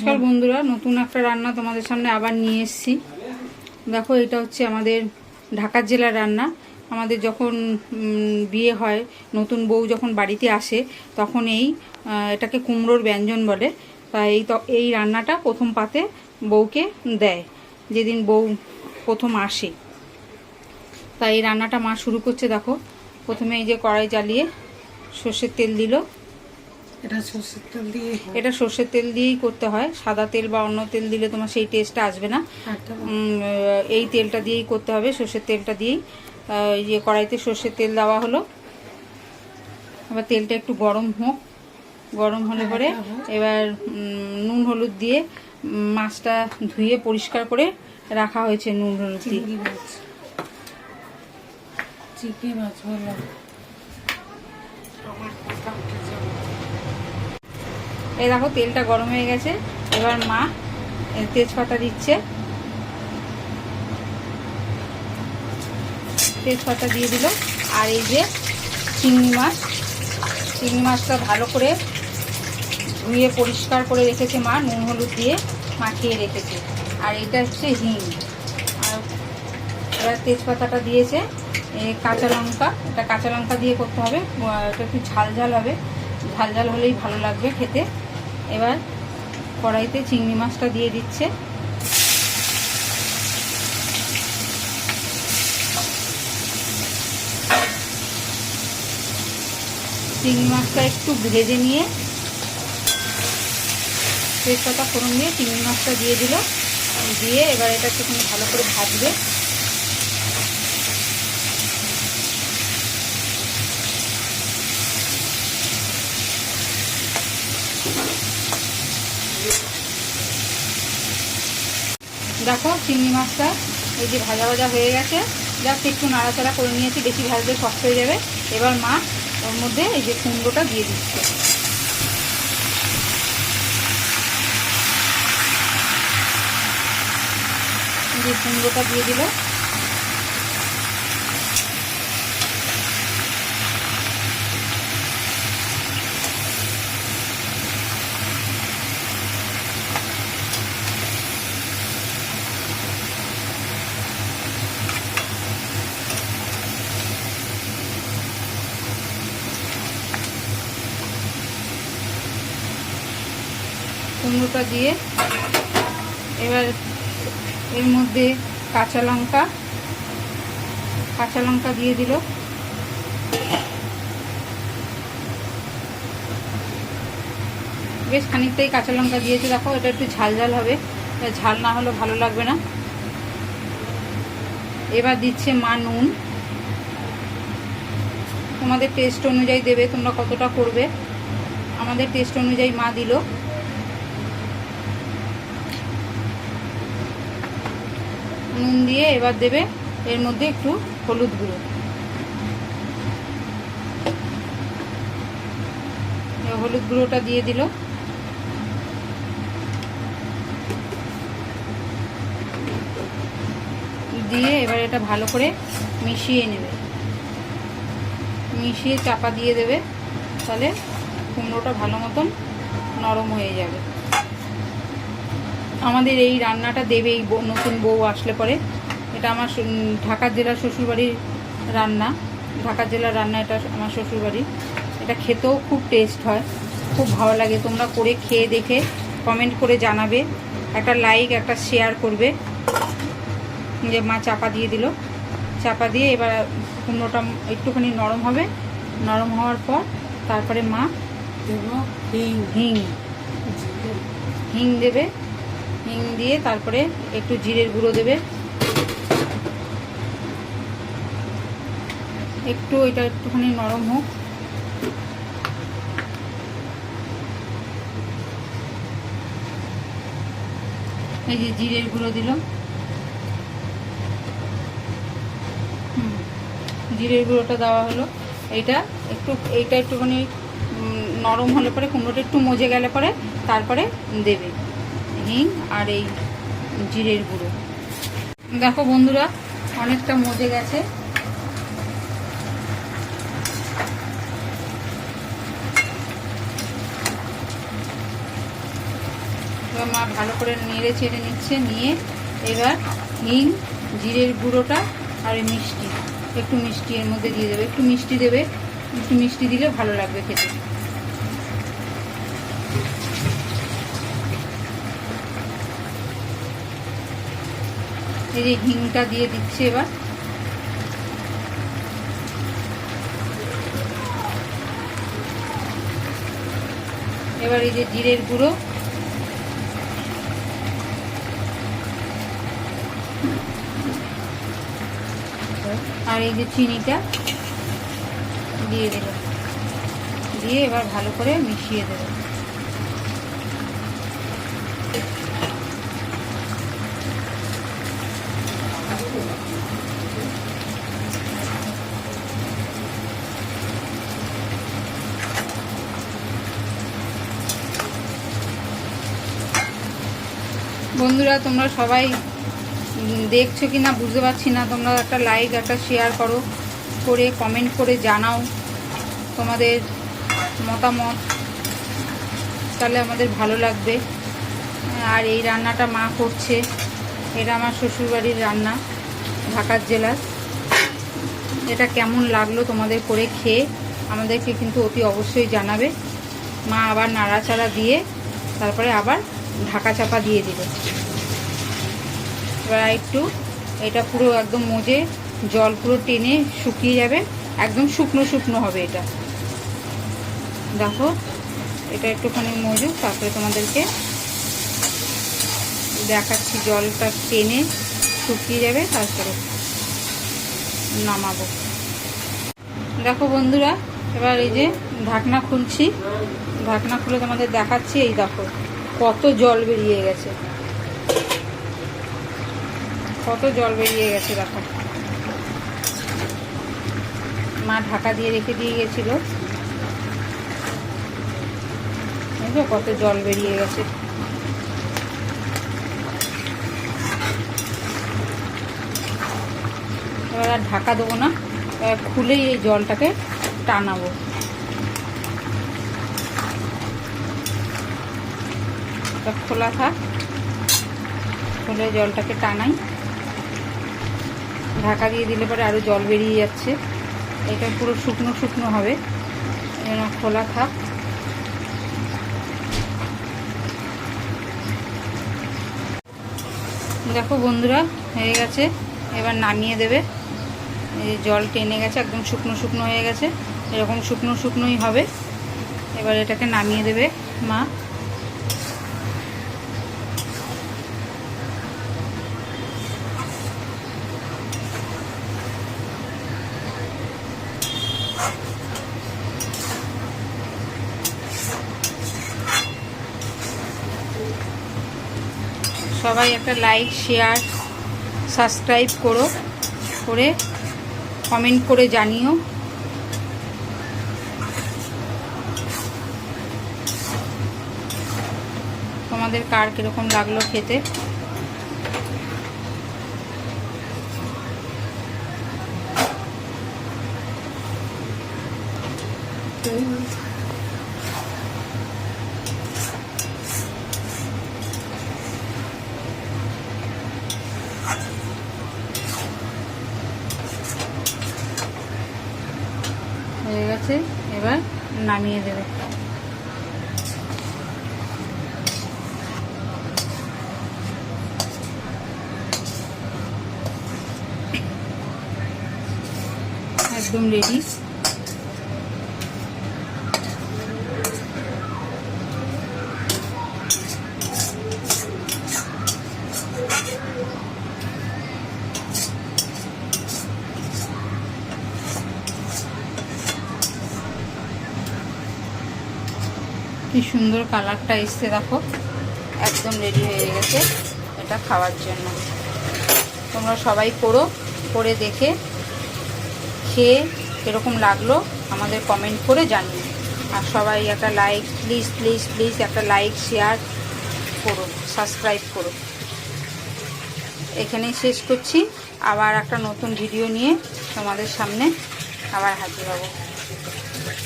নমস্কার বন্ধুরা নতুন একটা রান্না তোমাদের সামনে আবার নিয়ে এসেছি। দেখো এটা হচ্ছে আমাদের ঢাকার জেলার রান্না। আমাদের যখন বিয়ে হয় নতুন বউ যখন বাড়িতে আসে তখন এই এটাকে কুমড়োর ব্যঞ্জন বলে। তা এই ত- এই রান্নাটা প্রথম পাতে বউকে দেয় যেদিন বউ প্রথম আসে। তাই এই রান্নাটা মা শুরু করছে দেখো। প্রথমে এই যে কড়াই জ্বালিয়ে সর্ষের তেল দিল। এটা সর্ষের তেল দিয়ে এটা সর্ষের তেল দিয়েই করতে হয়। সাদা তেল বা অন্য তেল দিলে তোমার সেই টেস্টটা আসবে না। এই তেলটা দিয়েই করতে হবে সর্ষের তেলটা দিয়েই। আহ, এই যে কড়াইতে সর্ষের তেল দেওয়া হলো। এবার তেলটা একটু গরম হোক। গরম হলে পরে এবার নুন হলুদ দিয়ে মাছটা ধুয়ে পরিষ্কার করে রাখা হয়েছে নুন হলুদ দিয়ে। চিংড়ি মাছ বললাম। এই দেখো, তেলটা গরম হয়ে গেছে। এবার মা তেজপাতা দিচ্ছে। তেজপাতা দিয়ে দিল। আর এই যে চিংড়ি মাছ, চিংড়ি মাছটা ভালো করে ধুয়ে পরিষ্কার করে রেখেছে মা, নুন হলুদ দিয়ে মাখিয়ে রেখেছে। আর এটা হচ্ছে হিং। আর এবার তেজপাতাটা দিয়েছে কাঁচা লঙ্কা। এটা কাঁচা লঙ্কা দিয়ে করতে হবে। একটু ঝাল ঝাল হবে। ঝাল ঝাল হলেই ভালো লাগবে খেতে। এবার কড়াইতে চিংড়ি মাছটা দিয়ে দিচ্ছে। চিংড়ি মাছটা একটু ভেজে নিয়ে তেজপাতা ফোড়ন দিয়ে চিংড়ি মাছটা দিয়ে দিল। দিয়ে এবার এটা একটুখানি ভালো করে ভাজবে। দেখো, চিংড়ি মাছটা এই যে ভাজা ভাজা হয়ে গেছে। জাস্ট একটু নাড়াচাড়া করে নিয়েছি, বেশি ভাজলে শক্ত হয়ে যাবে। এবার মাছ ওর মধ্যে এই যে কুমড়োটা দিয়ে দিচ্ছে। যে কুমড়োটা দিয়ে দিল। কুমড়োটা দিয়ে এবার এর মধ্যে কাঁচা লঙ্কা কাঁচা লঙ্কা দিয়ে দিল। বেশ খানিকটাই কাঁচা লঙ্কা দিয়েছে। দেখো, এটা একটু ঝাল ঝাল হবে ঝাল না হলে ভালো লাগবে না। এবার দিচ্ছে মা নুন। তোমাদের টেস্ট অনুযায়ী দেবে, তোমরা কতটা করবে। আমাদের টেস্ট অনুযায়ী মা দিল। নুন দিয়ে এবার দেবে এর মধ্যে একটু হলুদ গুঁড়ো। হলুদ গুঁড়োটা দিয়ে দিল। দিয়ে এবার এটা ভালো করে মিশিয়ে নেবে। মিশিয়ে চাপা দিয়ে দেবে, তাহলে কুমড়োটা ভালো মতন নরম হয়ে যাবে। আমাদের এই রান্নাটা দেবে এই নতুন বউ আসলে পরে। এটা আমার ঢাকার জেলার শ্বশুরবাড়ির রান্না। ঢাকার জেলার রান্না এটা আমার শ্বশুরবাড়ি এটা খেতেও খুব টেস্ট হয় খুব ভালো লাগে। তোমরা করে খেয়ে দেখে কমেন্ট করে জানাবে। একটা লাইক একটা শেয়ার করবে। যে মা চাপা দিয়ে দিল। চাপা দিয়ে এবার কুমড়োটা একটুখানি নরম হবে। নরম হওয়ার পর তারপরে মা হিং। হিং। হিং দেবে। হিং দিয়ে তারপরে একটু জিরের গুঁড়ো দেবে। একটু এটা একটুখানি নরম হোক। এই যে জিরের গুঁড়ো দিল জিরের গুঁড়োটা দেওয়া হলো। এইটা একটু, এইটা একটুখানি নরম হলে পরে কুমড়োটা একটু মজে গেলে পরে তারপরে দেবে। হিং আর এই জিরের গুঁড়ো। দেখো বন্ধুরা, অনেকটা মজে গেছে। মা ভালো করে নেড়ে চেড়ে নিচ্ছে, নিয়ে এবার হিং, জিরের গুঁড়োটা আর মিষ্টি, একটু মিষ্টি এর মধ্যে দিয়ে দেবে। একটু মিষ্টি দেবে, একটু মিষ্টি দিলে ভালো লাগবে খেতে। এই যে হিংটা দিয়ে দিচ্ছে এবার। এবার এই যে জিরের গুঁড়ো। আর এই যে চিনিটা দিয়ে দিল দিয়ে এবার ভালো করে মিশিয়ে দেবে। বন্ধুরা, তোমরা সবাই দেখছ কি না বুঝতে পারছি না। তোমরা একটা লাইক একটা শেয়ার করো, করে কমেন্ট করে জানাও তোমাদের মতামত। তাহলে আমাদের ভালো লাগবে। আর এই রান্নাটা মা করছে। এটা আমার শ্বশুরবাড়ির রান্না। ঢাকার জেলার। এটা কেমন লাগল তোমাদের করে খেয়ে, আমাদেরকে কিন্তু অতি অবশ্যই জানাবে। মা আবার নাড়াচাড়া দিয়ে তারপরে আবার ঢাকা চাপা দিয়ে দিল এবার একটু এটা পুরো একদম মজে জল পুরো টেনে শুকিয়ে যাবে, একদম শুকনো শুকনো হবে এটা। দেখো, এটা একটুখানি মজুক তারপরে তোমাদেরকে দেখাচ্ছি জলটা টেনে। শুকিয়ে যাবে, তারপরে নামাবো। দেখো বন্ধুরা, এবার এই যে ঢাকনা খুলছি। ঢাকনা খুলে তোমাদের দেখাচ্ছি, এই দেখো, কত জল বেরিয়ে গেছে। কত জল বেরিয়ে গেছে, দেখো। মা ঢাকা দিয়ে রেখে দিয়ে গেছিল। কত জল বেরিয়ে গেছে। এবার আর ঢাকা দেবো না। খুলেই এই জলটাকে টানাবো। খোলা থাক। খুলে জলটাকে টানাই। ঢাকা দিয়ে দিলে পরে আরও জল বেরিয়ে যাচ্ছে। এটা পুরো শুকনো শুকনো হবে। খোলা থাক। দেখো বন্ধুরা, হয়ে গেছে। এবার নামিয়ে দেবে। এই জল টেনে গেছে, একদম শুকনো শুকনো হয়ে গেছে। এরকম শুকনো শুকনোই হবে। এবার এটাকে নামিয়ে দেবে মা। সবাই একটা লাইক শেয়ার সাবস্ক্রাইব করো, করে কমেন্ট করে জানিও। তোমাদের কার কীরকম লাগল খেতে? হয়ে গেছে এবার নামিয়ে দেবে। একদম রেডি কি সুন্দর কালারটা এসছে, দেখো। একদম রেডি হয়ে গেছে এটা খাওয়ার জন্য। তোমরা সবাই করো, করে দেখে খেয়ে কীরকম লাগল আমাদের কমেন্ট করে জানিও। আর সবাই একটা লাইক প্লিজ প্লিজ প্লিজ একটা লাইক শেয়ার করো সাবস্ক্রাইব করো। এখানেই শেষ করছি। আবার একটা নতুন ভিডিও নিয়ে তোমাদের সামনে আবার হাজির হব।